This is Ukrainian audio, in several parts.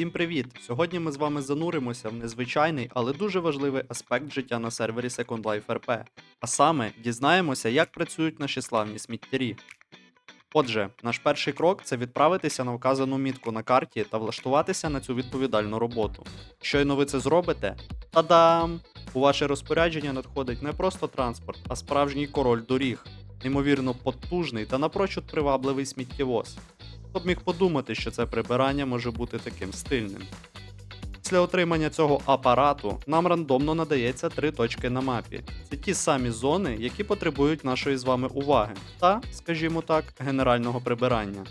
Всім привіт! Сьогодні ми з вами зануримося в незвичайний, але дуже важливий аспект життя на сервері Second Life RP. А саме дізнаємося, як працюють наші славні сміттярі. Отже, наш перший крок це відправитися на вказану мітку на карті та влаштуватися на цю відповідальну роботу. Щойно ви це зробите, та-дам! У ваше розпорядження надходить не просто транспорт, а справжній король доріг, неймовірно потужний та напрочуд привабливий сміттєвоз. Хто б міг подумати, що це прибирання може бути таким стильним. Після отримання цього апарату нам рандомно надається три точки на мапі. Це ті самі зони, які потребують нашої з вами уваги та, скажімо так, генерального прибирання.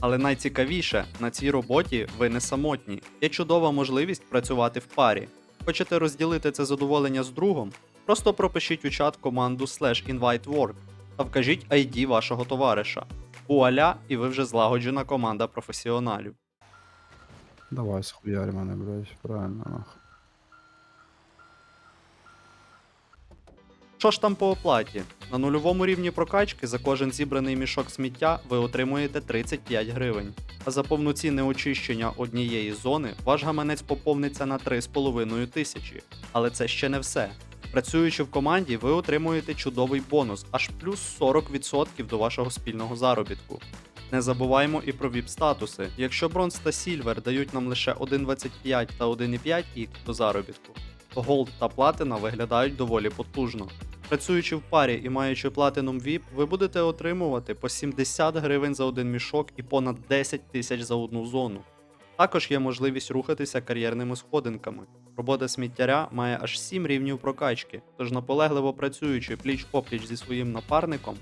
Але найцікавіше, на цій роботі ви не самотні. Є чудова можливість працювати в парі. Хочете розділити це задоволення з другом? Просто пропишіть у чат команду slash invitework та вкажіть ID вашого товариша. Вуаля, і ви вже злагоджена команда професіоналів. Давай схуярь мене, блядь, правильно нахуй. Що ж там по оплаті? На нульовому рівні прокачки за кожен зібраний мішок сміття ви отримуєте 35 гривень. А за повноцінне очищення однієї зони ваш гаманець поповниться на 3,5 тисячі. Але це ще не все. Працюючи в команді, ви отримуєте чудовий бонус аж плюс 40% до вашого спільного заробітку. Не забуваємо і про віп-статуси. Якщо бронз та сільвер дають нам лише 1.25 та 1.5 ік до заробітку, то голд та платина виглядають доволі потужно. Працюючи в парі і маючи платином VIP, ви будете отримувати по 70 гривень за один мішок і понад 10 тисяч за одну зону. Також є можливість рухатися кар'єрними сходинками. Робота сміттяря має аж 7 рівнів прокачки, тож наполегливо працюючи пліч-опліч зі своїм напарником,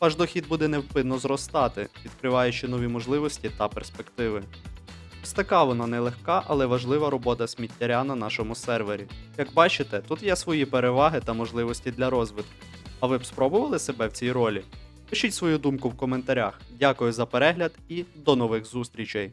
ваш дохід буде невпинно зростати, відкриваючи нові можливості та перспективи. Ось така вона нелегка, але важлива робота сміттяря на нашому сервері. Як бачите, тут є свої переваги та можливості для розвитку. А ви б спробували себе в цій ролі? Пишіть свою думку в коментарях. Дякую за перегляд і до нових зустрічей!